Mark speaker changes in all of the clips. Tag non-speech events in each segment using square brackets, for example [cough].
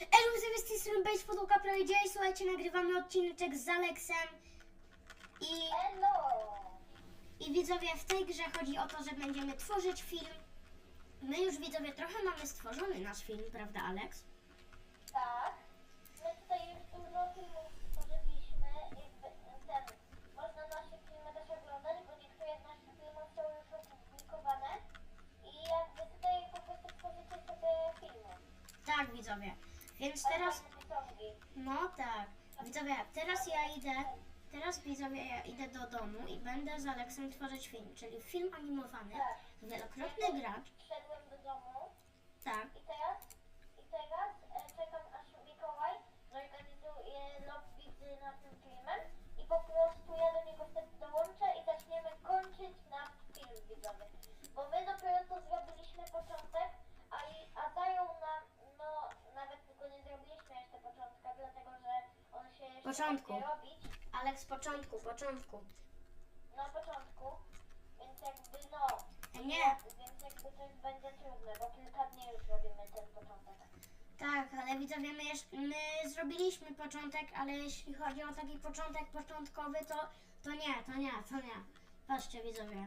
Speaker 1: Elu, z tej strony Base Podłoga i słuchajcie, nagrywamy odcinek z Aleksem i, i widzowie, w tej grze chodzi o to, że będziemy tworzyć film. My już widzowie trochę mamy stworzony nasz film, prawda Aleks?
Speaker 2: Tak. My tutaj już dużo filmów stworzyliśmy. Jakby ten, można nasze filmy też oglądać, bo niektóre z naszych filmów są już opublikowane. I jakby tutaj po prostu tworzycie sobie filmy.
Speaker 1: Tak widzowie, więc teraz, no tak, widzowie, teraz ja idę, teraz widzowie ja idę do domu i będę z Aleksem tworzyć film, czyli film animowany, wielokrotny gracz,
Speaker 2: Wszedłem do domu.
Speaker 1: Tak,
Speaker 2: i teraz, i teraz e, czekam aż Mikołaj zorganizuje lobby z naszym filmem i po prostu ja do niego wtedy dołączę i zaczniemy kończyć nasz film widzowy. Bo my dopiero to zrobiliśmy początek, a, i, a dają nam, no nawet tylko nie zrobiliśmy jeszcze początka, dlatego że on się jeszcze
Speaker 1: Początku.
Speaker 2: robić
Speaker 1: Aleks, początku, początku,
Speaker 2: na początku, więc jakby no,
Speaker 1: nie,
Speaker 2: więc jakby to już będzie trudne, bo kilka dni już robimy ten początek.
Speaker 1: Tak, ale widzowie, my, jeszcze, my zrobiliśmy początek, ale jeśli chodzi o taki początek początkowy, to, to nie, to nie, to nie. Patrzcie widzowie,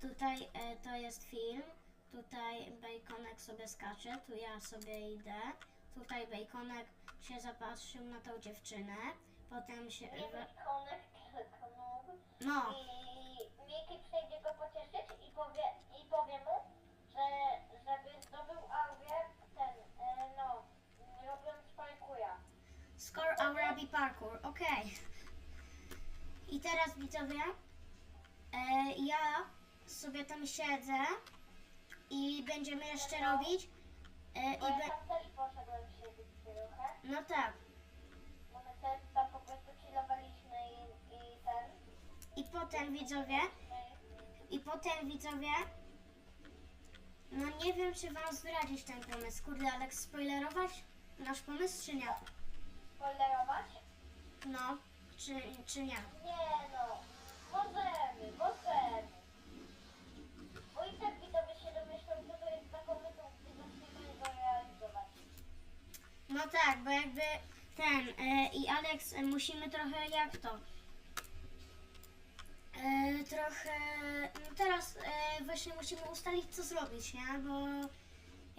Speaker 1: tutaj e, to jest film, tutaj Baconek sobie skacze, tu ja sobie idę, tutaj Baconek się zapatrzył na tą dziewczynę, potem się...
Speaker 2: Nie Mikonek krzyknął.
Speaker 1: No,
Speaker 2: I Miki przyjdzie go pocieszyć i powie, i powie mu, że żeby zdobył aurę ten, e, no, robiąc parkura.
Speaker 1: score Arabi Parkour, okej. I teraz widzowie, e, ja sobie tam siedzę i będziemy jeszcze robić. E,
Speaker 2: Bo
Speaker 1: i
Speaker 2: ja
Speaker 1: be,
Speaker 2: tam też poszedłem siedzieć trochę,
Speaker 1: no tak.
Speaker 2: bo my
Speaker 1: potem widzowie,
Speaker 2: i-
Speaker 1: potem widzowie, no nie wiem czy wam zdradzić ten pomysł. Kurde, Aleks, spoilerować nasz pomysł czy nie?
Speaker 2: Spoilerować?
Speaker 1: No, czy, czy nie?
Speaker 2: Nie no, możemy, możemy. Bo i tak widzowie się domyślą, co to jest za pomysł, gdy go realizować.
Speaker 1: No tak, bo jakby ten e, i Aleks e, musimy trochę jak to. E, trochę. No teraz e, właśnie musimy ustalić co zrobić, nie? Bo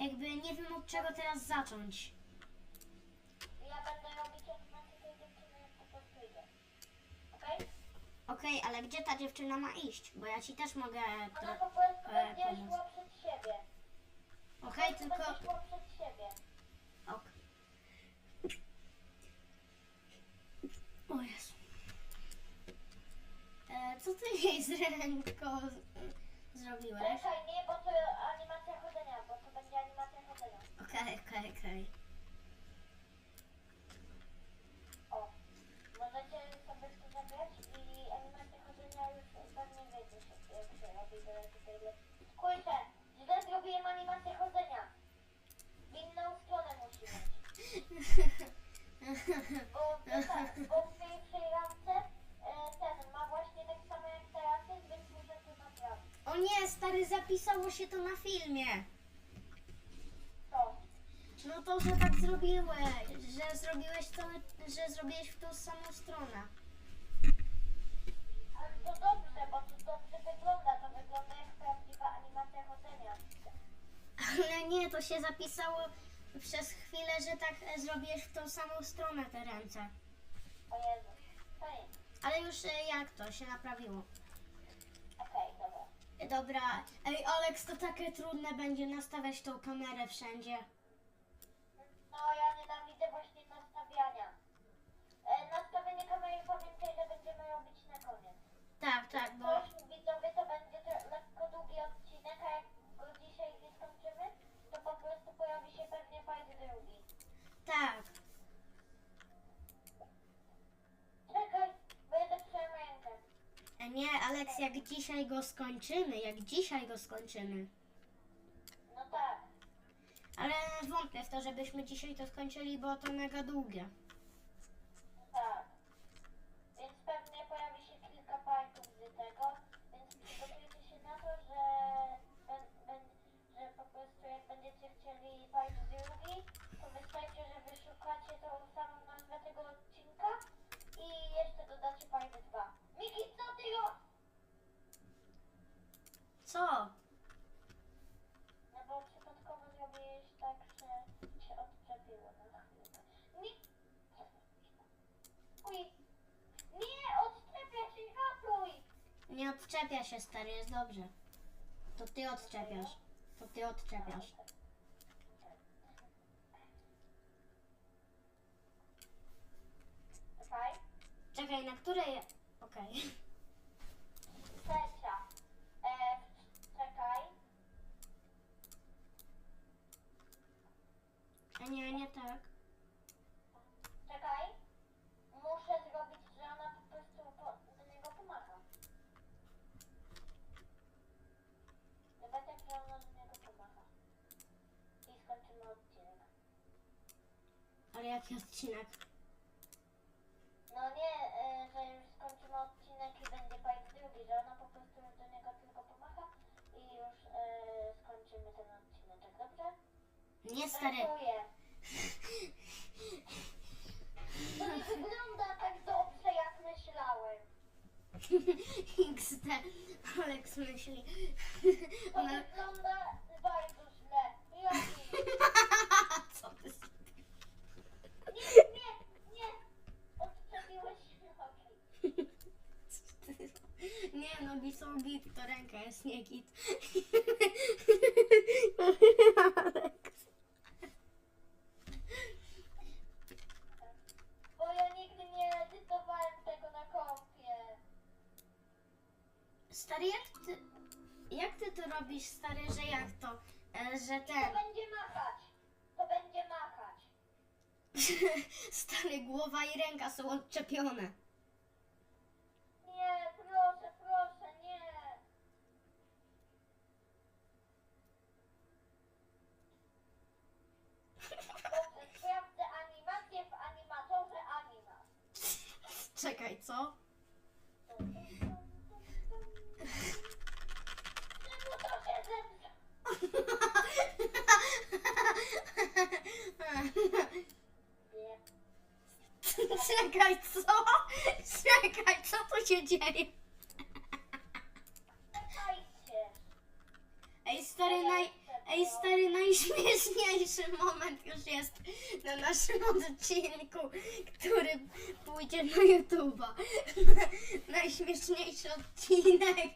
Speaker 1: jakby nie wiem od czego teraz zacząć.
Speaker 2: Ja będę robić animację tej dziewczyny, jak po prostu. Okej?
Speaker 1: Okej, ale gdzie ta dziewczyna ma iść? Bo ja ci też mogę
Speaker 2: Ona
Speaker 1: to.
Speaker 2: po prostu
Speaker 1: e,
Speaker 2: będzie
Speaker 1: pomóc.
Speaker 2: szła przed siebie.
Speaker 1: Okej, tylko.
Speaker 2: Będzie szła przed siebie.
Speaker 1: Ok. O Jezu. E, co ty [laughs] jej z ręką z- zrobiłeś?
Speaker 2: Czekaj, nie, bo to animacja chodzenia, bo to będzie animacja chodzenia.
Speaker 1: Okej, okej, okej.
Speaker 2: O, możecie sobie zabrać i animację chodzenia już pewnie wiecie, się- jak się robi do tutaj. Kurczę, źle zrobiłem animację chodzenia. W inną stronę musi być. [laughs] Bo, tak, bo w pierwszej ramce e, ten ma właśnie tak samo jak teraz jest, więc muszę to naprawić.
Speaker 1: O nie, stary, zapisało się to na filmie.
Speaker 2: To.
Speaker 1: No to, że tak zrobiłeś, że zrobiłeś to, że zrobiłeś w tą samą stronę.
Speaker 2: Ale to dobrze, bo to dobrze wygląda. To wygląda jak prawdziwa animacja chodzenia.
Speaker 1: Ale nie, to się zapisało przez chwilę, że tak e, zrobiłeś w tą samą stronę te ręce.
Speaker 2: O Jezu. To.
Speaker 1: Ale już e, jak to się naprawiło?
Speaker 2: Dobra.
Speaker 1: Ej Aleks, to takie trudne będzie nastawiać tą kamerę wszędzie.
Speaker 2: No ja nienawidzę właśnie nastawiania. E, nastawienie kamery pamiętaj, że będziemy robić na koniec.
Speaker 1: Tak, tak, bo...
Speaker 2: Coś widzowie to będzie to lekko długi odcinek, a jak go dzisiaj nie skończymy, to po prostu pojawi się pewnie part drugi.
Speaker 1: Tak.
Speaker 2: Czekaj, będę rękę.
Speaker 1: E, Nie, Aleks, jak dzisiaj go skończymy, jak dzisiaj go skończymy.
Speaker 2: No tak.
Speaker 1: Ale wątpię w to, żebyśmy dzisiaj to skończyli, bo to mega długie.
Speaker 2: No tak. Więc pewnie pojawi się kilka partów z tego, więc przygotujcie się na to, że, ben, ben, że po prostu jak będziecie chcieli part drugi, to wystarczy, że wyszukacie dacie fajne dwa. Miki, co ty robisz?
Speaker 1: Co?
Speaker 2: No bo przypadkowo zrobiłeś tak, że się odczepiło na chwilę. Nie. Uj. Nie, odczepia się, ratuj!
Speaker 1: Nie odczepia się, stary, jest dobrze. To ty odczepiasz. To ty odczepiasz.
Speaker 2: Czekaj.
Speaker 1: Czekaj, na której... Okej.
Speaker 2: Trzecia. E, czekaj.
Speaker 1: A nie, nie tak.
Speaker 2: Czekaj. Muszę zrobić, że ona po prostu po, do niego pomaga. Zobacz jak że ona do niego pomaga. I skończymy odcinek.
Speaker 1: Ale jaki odcinek?
Speaker 2: No nie, e, że już skończymy odcinek i będzie part drugi, że ona po prostu już do niego tylko pomaga i już e, skończymy ten odcineczek, dobrze?
Speaker 1: Nie, stary.
Speaker 2: Dziękuję. To nie wygląda tak dobrze jak myślałem.
Speaker 1: XD. Alex myśli.
Speaker 2: To
Speaker 1: Ona...
Speaker 2: wygląda bardzo źle. Jaki? [laughs]
Speaker 1: Co ty... s-
Speaker 2: Nie, nie, nie. Odczepiłeś nogi.
Speaker 1: co ty- Nie, nogi są git, to ręka jest nie git. Alex.
Speaker 2: Bo ja nigdy nie edytowałem tego na kompie.
Speaker 1: Stary, jak ty... Jak ty to robisz, stary, że jak to? E, że
Speaker 2: To
Speaker 1: ten...
Speaker 2: będzie machać. To będzie machać.
Speaker 1: Stary, głowa i ręka są odczepione.
Speaker 2: Nie, proszę, proszę, nie. Dobrze, sprawdzę animację w animatorze anima.
Speaker 1: Czekaj, co?
Speaker 2: Czemu to się zepsuło? Nie.
Speaker 1: Czekaj, co? Czekaj, co tu się dzieje? Ej, stary, naj... Ej, stary, najśmieszniejszy moment już jest na naszym odcinku, który pójdzie na YouTube'a. Najśmieszniejszy odcinek.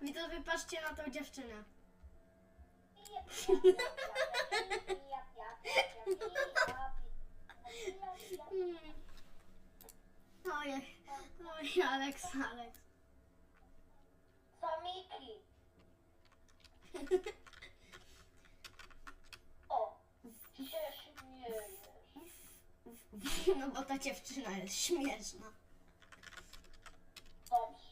Speaker 1: Widzowie, patrzcie na tą dziewczynę. Ojej, oj, Alex, Alex.
Speaker 2: Co Miki? O, się śmiejesz.
Speaker 1: No bo ta dziewczyna jest śmieszna.
Speaker 2: Dobrze.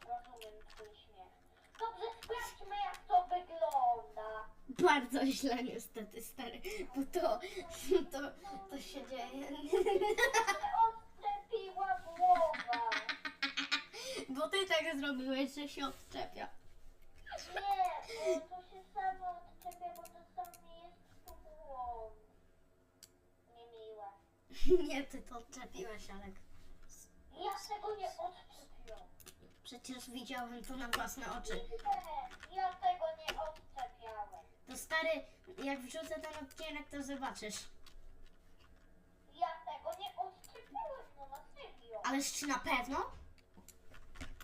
Speaker 2: Rozumiem twój śmiech. Dobrze, sprawdźmy jak to wygląda.
Speaker 1: Bardzo źle niestety, stary, bo to, to, to się dzieje.
Speaker 2: odczepiła głowa.
Speaker 1: Bo ty tak zrobiłeś, że się odczepia.
Speaker 2: Nie, bo to się samo odczepia, bo to sam nie jest tu błąd. Niemiłe.
Speaker 1: Nie, ty to odczepiłeś, Alek.
Speaker 2: Ja tego nie odczepiłam.
Speaker 1: Przecież widziałem to na własne oczy.
Speaker 2: Nie, ja tego nie odczepiałem.
Speaker 1: To stary, jak wrzucę ten odcinek, to zobaczysz.
Speaker 2: Ja tego nie odczepiłem, no na serio.
Speaker 1: Ależ czy na pewno?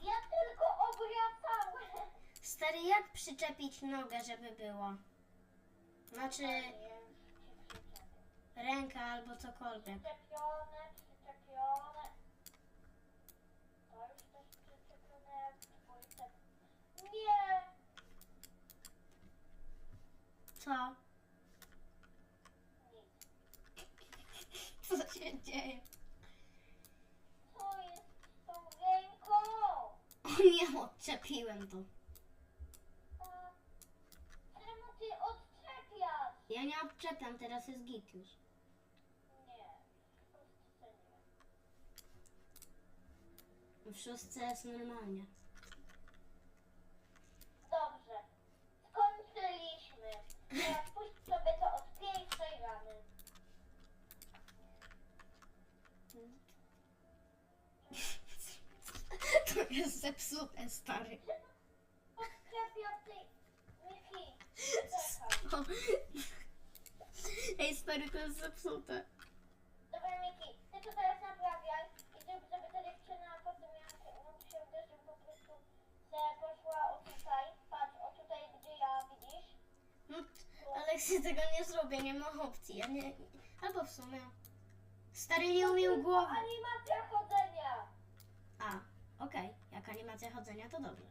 Speaker 2: Ja tylko obracałem.
Speaker 1: Stary, jak przyczepić nogę, żeby było? Znaczy
Speaker 2: Nie, przyczepię.
Speaker 1: ręka albo cokolwiek.
Speaker 2: Przyczepione. To już też przyczepione jak twój cep. Nie!
Speaker 1: Co? Co się dzieje? O nie, odczepiłem to.
Speaker 2: Czemu ty odczepiasz?
Speaker 1: Ja nie odczepiam, teraz jest git już.
Speaker 2: Nie. W
Speaker 1: szóstce jest normalnie.
Speaker 2: Puść sobie to od pierwszej rany. [laughs]
Speaker 1: To jest zepsute, stary.
Speaker 2: Odklepię od tej
Speaker 1: Ej, stary, to jest zepsute.
Speaker 2: Dobra, Miki, ty to teraz naprawiaj i żeby ta dziewczyna potem ją, ją się no, po prostu, że poszła o tutaj.
Speaker 1: Aleksy, tego nie zrobię, nie ma opcji. Ja nie... Albo w sumie... Stary nie umiał głowy.
Speaker 2: Animacja chodzenia!
Speaker 1: A, okej. Jak animacja chodzenia, to dobrze.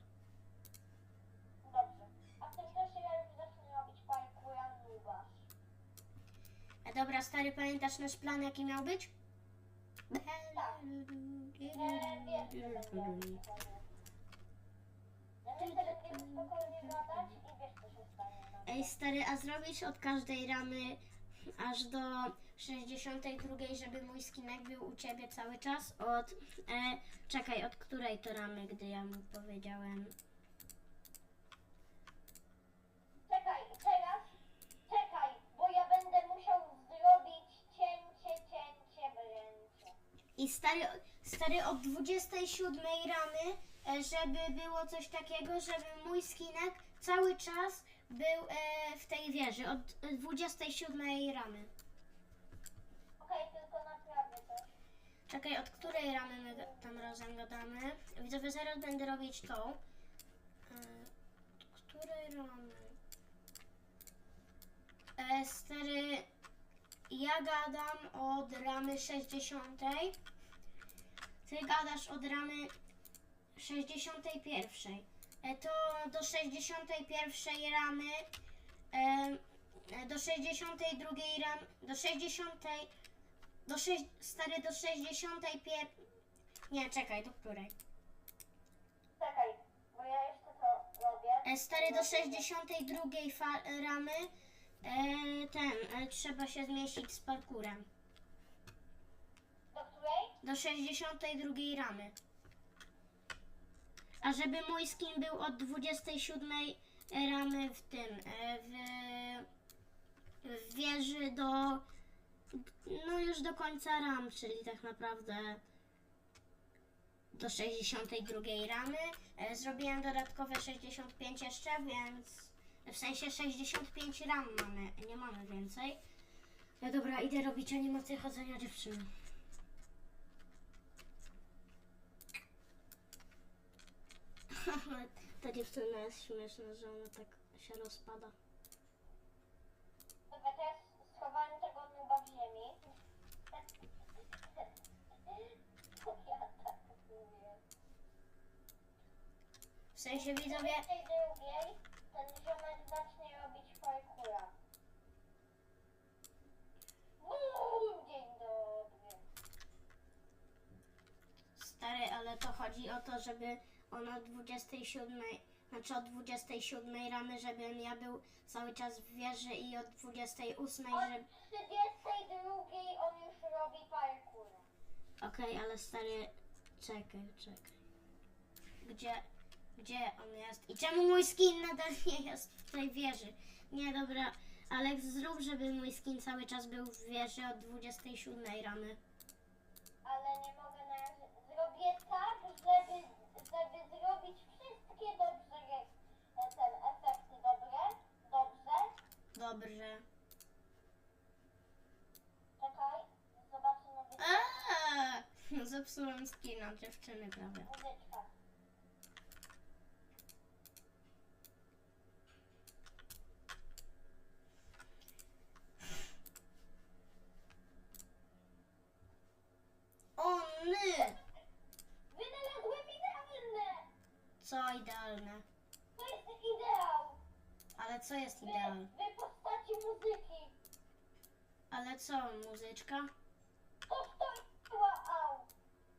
Speaker 2: Dobrze. A w tym czasie ja już zacznę robić parkoura nubasz.
Speaker 1: E, dobra, stary, pamiętasz nasz plan, jaki miał być?
Speaker 2: E, wiem, że będzie. Ja myślę, że spokojnie gadać i wiesz co się stanie. No.
Speaker 1: Ej, stary, a zrobisz od każdej ramy aż do 62, żeby mój skinek był u ciebie cały czas? Od. E, czekaj, od której to ramy, gdy ja mu powiedziałem?
Speaker 2: Czekaj, teraz, czekaj, bo ja będę musiał zrobić cięcie, cięcie w ręce.
Speaker 1: I stary, stary od 27 ramy, e, żeby było coś takiego, żeby mój skinek cały czas był e, w tej wieży. Od e, 27 ramy.
Speaker 2: Okej, tylko naprawdę to.
Speaker 1: Czekaj, od której ramy my tam razem gadamy? Widzowie, zaraz będę robić tą. E, Od której ramy? E, stary, ja gadam od ramy 60. Ty gadasz od ramy 61. E, to do 61 ramy, e, e, do 62 ram, do 60 do sześć, stary do 65. Nie, czekaj, do której?
Speaker 2: Czekaj, bo ja jeszcze to robię.
Speaker 1: Stary do 62 fa- ramy. Ten, trzeba się zmieścić z parkurem.
Speaker 2: Do której?
Speaker 1: Do 62 ramy. A żeby mój skin był od 27 ramy w tym, e, w, w wieży do, no już do końca ram, czyli tak naprawdę do 62 ramy. E, Zrobiłem dodatkowe 65 jeszcze, więc w sensie 65 ram mamy, nie mamy więcej. No dobra, idę robić animację chodzenia dziewczyny. Ta dziewczyna jest śmieszna, że ona tak się rozpada.
Speaker 2: Dobra, teraz schowałem tego nuba w ziemi. Ja tak mówię.
Speaker 1: W sensie widzowie,
Speaker 2: W tej drugiej ten ziomek zacznie robić parkoura. Bum! Dzień dobry.
Speaker 1: stary, ale to chodzi o to, żeby on od 27, znaczy od 27 ramy, żebym ja był cały czas w wieży i od 28,
Speaker 2: Od
Speaker 1: żeby...
Speaker 2: 32 on już robi parkour.
Speaker 1: Okej, ale stary, czekaj, czekaj. Gdzie, gdzie on jest? I czemu mój skin nadal nie jest w tej wieży? Nie, dobra, Alex, zrób, żeby mój skin cały czas był w wieży od 27 ramy.
Speaker 2: Ale nie mogę na razie. Zrobię tak, żeby, żeby zrobić wszystkie dobrze e, ten efekty dobre. Dobrze.
Speaker 1: Dobrze.
Speaker 2: Czekaj, wy-
Speaker 1: Eee, [laughs] zepsułem skina dziewczyny prawie.
Speaker 2: muzyczka.
Speaker 1: O ny!
Speaker 2: Wynalazłem idealne!
Speaker 1: Co idealne?
Speaker 2: To jest ideał!
Speaker 1: Ale co jest
Speaker 2: Wy, wy muzyki.
Speaker 1: Ale co, muzyczka?
Speaker 2: To sztorła au.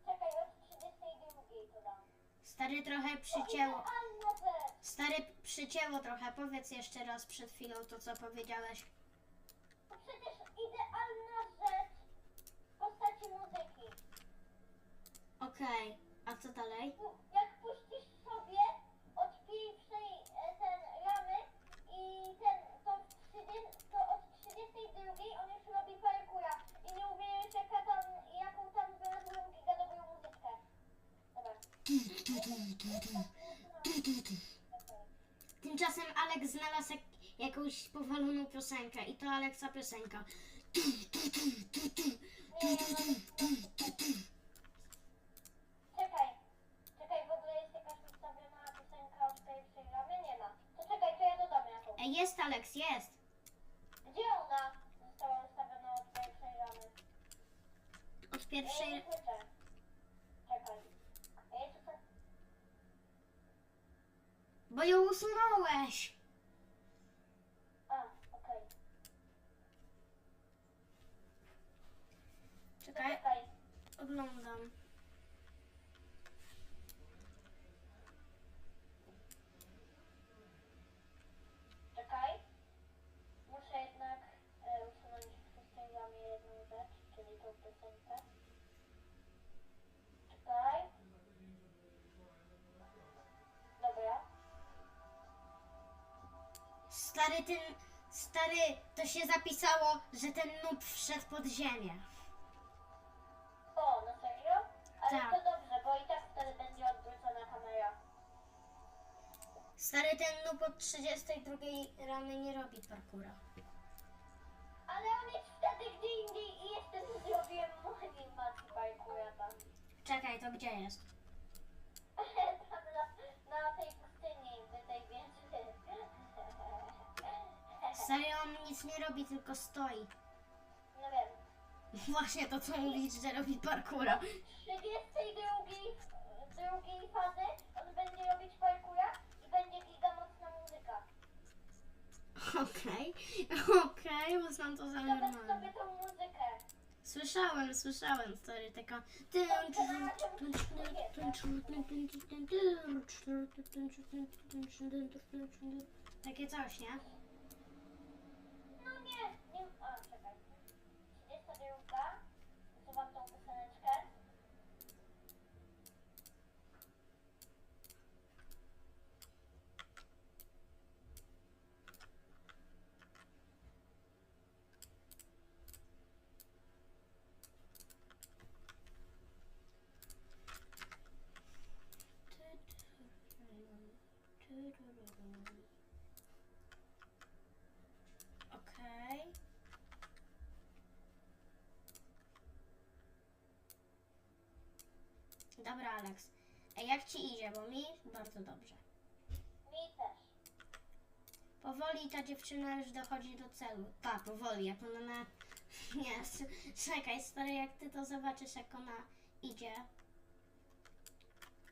Speaker 2: Czekaj, od 32 to dam.
Speaker 1: Stary trochę przycięło. Stary przycięło trochę. Powiedz jeszcze raz przed chwilą to, co powiedziałeś.
Speaker 2: To przecież idealna rzecz postaci muzyki.
Speaker 1: Okej, a co dalej?
Speaker 2: Pu- Jak puścisz sobie od pierwszej e, ten ramy i ten to, w 30, to od 32 on już robi parkura i nie uwierzysz jaka tam, jaką tam znalazłem giga dobrą muzyczkę. Dobra.
Speaker 1: Tymczasem Alex znalazł jak, jakąś powaloną piosenkę i to Alexa piosenka.
Speaker 2: Czekaj, czekaj, w ogóle jest jakaś ustawiona piosenka od pierwszej ramy? Nie ma. To czekaj, to ja dodam jakąś.
Speaker 1: Ej, jest Alex, jest.
Speaker 2: Gdzie ona została ustawiona od pierwszej ramy?
Speaker 1: Od
Speaker 2: Ja jej
Speaker 1: pierwszej...
Speaker 2: nie słyszę. Czekaj. Ja jej słyszę.
Speaker 1: Bo ją usunąłeś.
Speaker 2: A, okej.
Speaker 1: Czekaj,
Speaker 2: Czekaj.
Speaker 1: oglądam.
Speaker 2: Czekaj. Muszę jednak e, usunąć w szóstej ramie jedną rzecz, czyli tą piosenkę. Czekaj. Dobra.
Speaker 1: Stary, ten... Stary, to się zapisało, że ten noob wszedł pod ziemię.
Speaker 2: O, na serio? Ale
Speaker 1: Tak.
Speaker 2: to dobrze, bo i tak wtedy będzie odwrócona kamera.
Speaker 1: Stary, ten noob od 32 ramy nie robi parkura.
Speaker 2: Ale on jest wtedy gdzie indziej i jeszcze zrobiłem mu animacji parkoura tam.
Speaker 1: Czekaj, to gdzie jest? Stary, on nic nie robi, tylko stoi.
Speaker 2: No wiem.
Speaker 1: Właśnie to, co mówisz, że robi parkura.
Speaker 2: 32 drugiej fazy on będzie robić parkoura i będzie giga mocna muzyka.
Speaker 1: Okej, okej, uznam to za
Speaker 2: Zobacz
Speaker 1: normalne.
Speaker 2: sobie tą muzykę.
Speaker 1: Słyszałem, słyszałem, stary, taka... Takie coś, nie?
Speaker 2: No nie, nie. A, czekaj. 32. Usuwam tą pioseneczkę.
Speaker 1: Okej. Dobra, Alex. A jak ci idzie? Bo mi bardzo dobrze.
Speaker 2: Mi też.
Speaker 1: Powoli ta dziewczyna już dochodzi do celu. Pa, powoli, jak ona na... [laughs] Nie, czekaj, stary, jak ty to zobaczysz, jak ona idzie.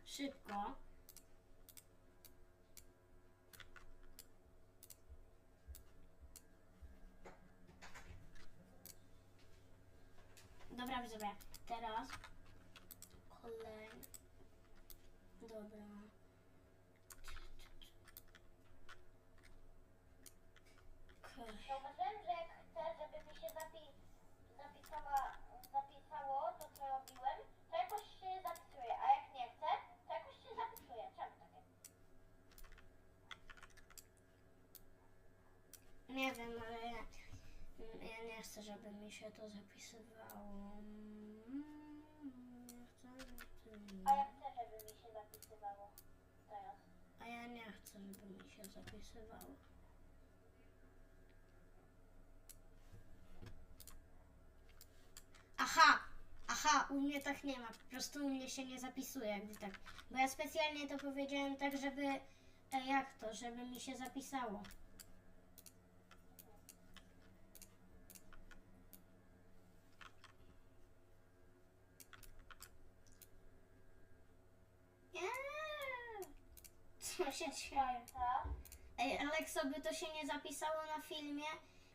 Speaker 1: Szybko. Dobra, widzowie, teraz kolej. Dobra. Okej.
Speaker 2: Zauważyłem, że jak chcę, żeby mi się zapi zapisała, zapisało to, co robiłem, to jakoś się zapisuje, a jak nie chcę, to jakoś się zapisuje. Czemu takie?
Speaker 1: Nie wiem, ale ja, ja nie chcę, żeby mi się to zapisywało. Mm,
Speaker 2: A
Speaker 1: Ja
Speaker 2: ja chcę, żeby mi się zapisywało teraz.
Speaker 1: A nie chcę, żeby mi się zapisywało. Aha! Aha, u mnie tak nie ma. Po prostu u mnie się nie zapisuje, jakby tak. Bo ja specjalnie to powiedziałem tak, żeby. E, jak to? Żeby mi się zapisało. Nie. Co się dzieje?
Speaker 2: Tak?
Speaker 1: Ej, Aleksowi to się nie zapisało na filmie,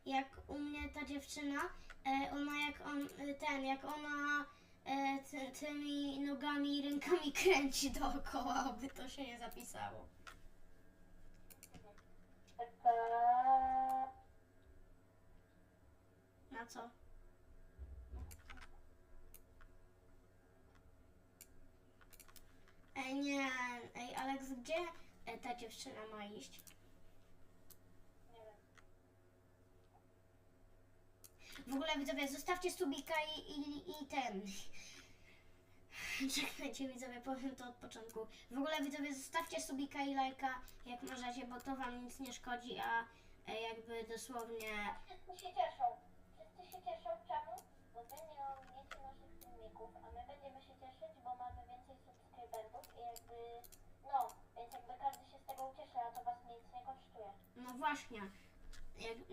Speaker 1: jak u mnie ta dziewczyna, e, ona jak on, e, ten, jak ona e, ty, tymi nogami i rękami [laughs] kręci dookoła, oby to się nie zapisało. Na co? Ej, nie, ej, Aleks, gdzie e, ta dziewczyna ma iść? W ogóle widzowie, zostawcie subika i, i, i ten. Czekajcie widzowie, powiem to od początku. W ogóle widzowie, zostawcie subika i lajka, jak możecie, bo to wam nic nie szkodzi, a e, jakby dosłownie...
Speaker 2: Wszyscy się cieszą. Wszyscy się cieszą. Czemu? Bo wy nie ominiecie naszych filmików, a my będziemy się cieszyć, bo mamy więcej subskrybentów i jakby... No, się ucieszy, a to was nic nie kosztuje.
Speaker 1: No właśnie.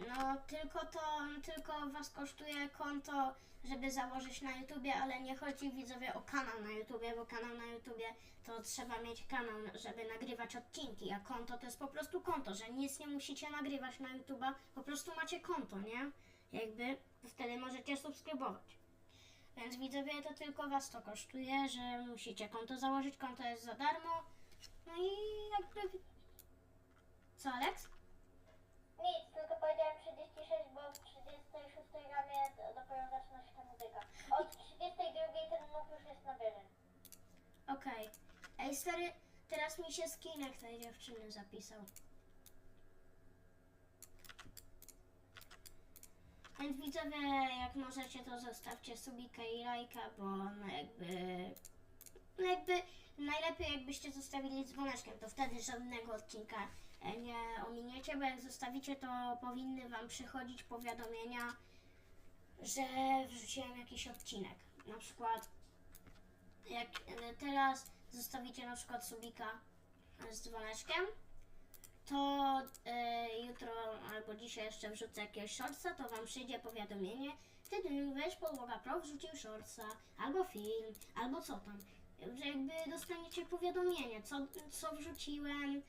Speaker 1: No tylko to, tylko was kosztuje konto, żeby założyć na YouTubie, ale nie chodzi widzowie o kanał na YouTubie, bo kanał na YouTubie to trzeba mieć kanał, żeby nagrywać odcinki, a konto to jest po prostu konto, że nic nie musicie nagrywać na YouTuba, po prostu macie konto, nie? Jakby wtedy możecie subskrybować. Więc widzowie to tylko was to kosztuje, że musicie konto założyć, konto jest za darmo. No i jakby... Co Alex?
Speaker 2: Nic, tylko powiedziałem 36, bo w 36 ramie dopiero zaczyna się ta muzyka. Od 32 ten nóg już jest na wieży.
Speaker 1: Okej. Ej, stary, teraz mi się skinek tej dziewczyny zapisał. Więc widzowie, jak możecie, to zostawcie subika i lajka, bo no jakby... No jakby najlepiej jakbyście zostawili dzwoneczkiem, to wtedy żadnego odcinka nie ominiecie, bo jak zostawicie, to powinny wam przychodzić powiadomienia, że wrzuciłem jakiś odcinek. Na przykład jak e, teraz zostawicie na przykład subika z dzwoneczkiem, to e, jutro albo dzisiaj jeszcze wrzucę jakiegoś shortsa, to wam przyjdzie powiadomienie, wtedy weź podłoga pro wrzucił shortsa, albo film, albo co tam. Że jakby dostaniecie powiadomienie, co, co wrzuciłem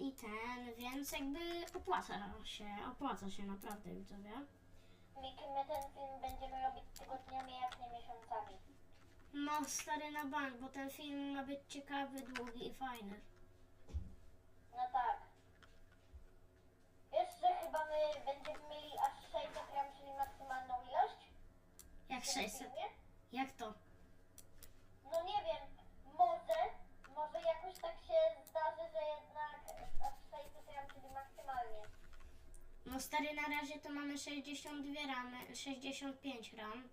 Speaker 1: i ten, więc jakby opłaca się, opłaca się naprawdę widzowie.
Speaker 2: My ten film będziemy robić tygodniami, jak nie miesiącami.
Speaker 1: No stary na bank, bo ten film ma być ciekawy, długi i fajny.
Speaker 2: No tak. Że chyba my będziemy mieli aż 600 gram, czyli maksymalną ilość?
Speaker 1: Jak
Speaker 2: w tym
Speaker 1: 600?
Speaker 2: filmie?
Speaker 1: Jak to?
Speaker 2: No nie wiem, może, może jakoś tak się zdarzy, że jednak aż 600 gram,
Speaker 1: No stary, na razie to mamy 62 ramy, 65 ram,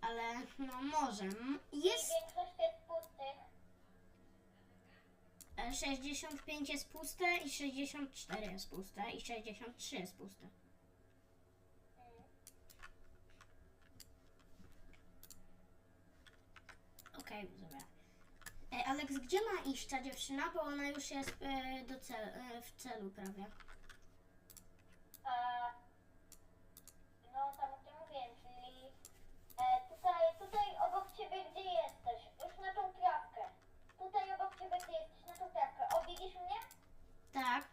Speaker 1: ale no może. Jest
Speaker 2: większość jest pustych.
Speaker 1: e, 65 jest puste i 64 jest puste i 63 jest puste. Okej, dobra. Ej, Alex, gdzie ma iść ta dziewczyna? Bo ona już jest e, do cel, e, w celu prawie.
Speaker 2: A, no tam gdzie mówiłem, czyli e, tutaj, tutaj obok ciebie gdzie jesteś, już na tą trawkę. Tutaj obok ciebie gdzie jesteś, na tą trawkę. O, widzisz mnie?
Speaker 1: Tak.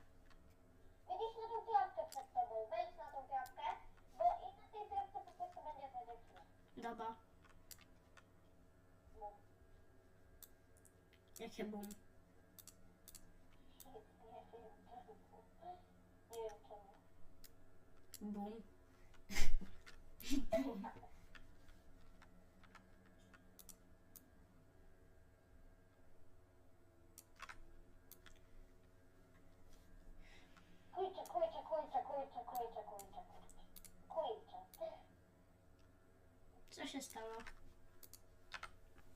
Speaker 2: Widzisz na tą trawkę przed tobą, wejdź na tą trawkę, bo i na tej trawce po prostu będzie ta dziewczyna.
Speaker 1: Dobra.
Speaker 2: Bum.
Speaker 1: Jakie bum.
Speaker 2: Nie wiem czemu. Nie wiem czemu.
Speaker 1: Bum. bum.
Speaker 2: Kurczę, kurczę, kurczę, kurczę, kurczę, kurczę. Kurczę.
Speaker 1: Co się stało?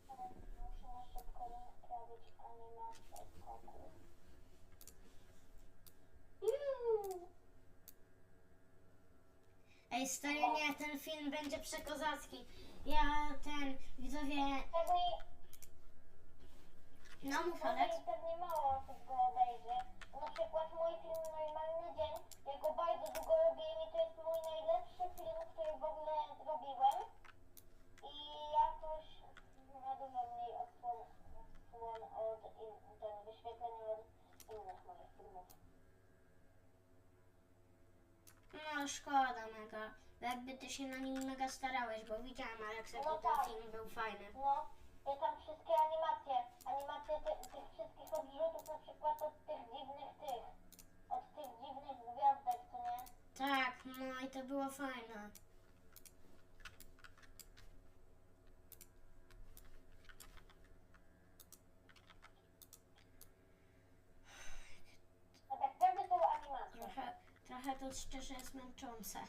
Speaker 2: Muszę na szybko rozprawić animację skoku. Juuu.
Speaker 1: Ej, stary, nie, ten film będzie przekozacki. Ja, ten, widzowie...
Speaker 2: Pewnie,
Speaker 1: No mów, Alex.
Speaker 2: pewnie, pewnie mało osób go obejrzy. Na przykład mój film Normalny Dzień, ja go bardzo długo robiłem i to jest mój najlepszy film, który w ogóle zrobiłem. I jakoś ma dużo mniej odsłon, odsłon od in, ten wyświetleń od innych moich filmów.
Speaker 1: No, szkoda Bo Jakby ty się na nim mega starałeś, bo widziałem, Alex, jaki
Speaker 2: No
Speaker 1: ten
Speaker 2: tak.
Speaker 1: film był fajny.
Speaker 2: No, ja tam wszystkie animacje, animacje ty, tych wszystkich odrzutów, na przykład od tych dziwnych tych, od tych dziwnych gwiazdek, co nie?
Speaker 1: Tak, no i to było fajne.
Speaker 2: No tak.
Speaker 1: Trochę, trochę to szczerze jest męczące.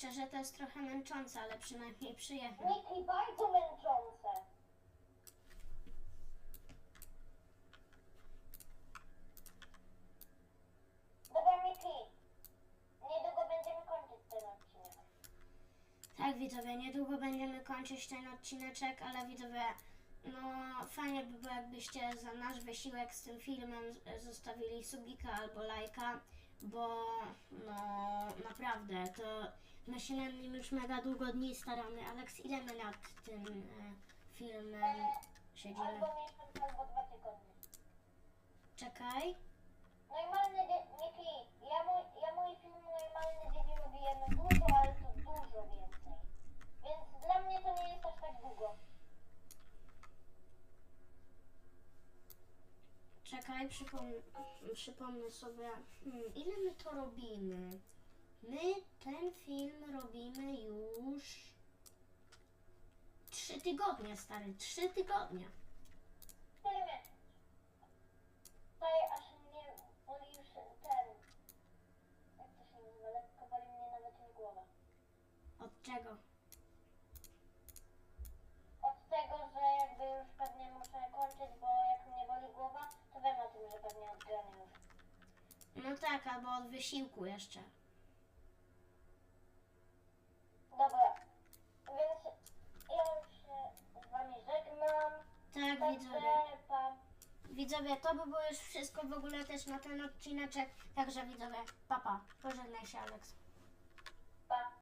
Speaker 1: Szczerze że to jest trochę męczące, ale przynajmniej przyjemne.
Speaker 2: Miki, bardzo męczące. Dobra, Miki. Niedługo będziemy kończyć ten odcinek.
Speaker 1: Tak, widzowie, niedługo będziemy kończyć ten odcineczek, ale widzowie, no fajnie by było, jakbyście za nasz wysiłek z tym filmem zostawili subika albo lajka, bo no naprawdę, to my się nad nim już mega długo dni staramy. Aleks, ile my nad tym e, filmem siedzimy?
Speaker 2: Albo miesiąc, albo dwa tygodnie.
Speaker 1: Czekaj.
Speaker 2: Normalny dzień, Miki, ja mój, ja mój film normalny dzień robiłem dużo, ale to dużo więcej. Więc dla mnie to nie jest aż tak długo.
Speaker 1: Czekaj, przypomnę, przypomnę sobie, hmm, ile my to robimy? My ten film robimy już trzy tygodnie, stary, trzy tygodnie.
Speaker 2: Cztery. Tutaj aż mnie boli już ten... Jak to się nazywa? Lekko boli mnie nawet głowa.
Speaker 1: Od czego?
Speaker 2: Od tego, że jakby już pewnie muszę kończyć, bo jak mnie boli głowa, to wiem o tym, że pewnie odgrany już.
Speaker 1: No tak, albo od wysiłku jeszcze.
Speaker 2: Dobra, więc ja już się z wami żegnam.
Speaker 1: Tak, widzowie.
Speaker 2: Także pa.
Speaker 1: Widzowie, to by było już wszystko w ogóle też na ten odcineczek. Także widzowie, papa, pożegnaj się, Aleks.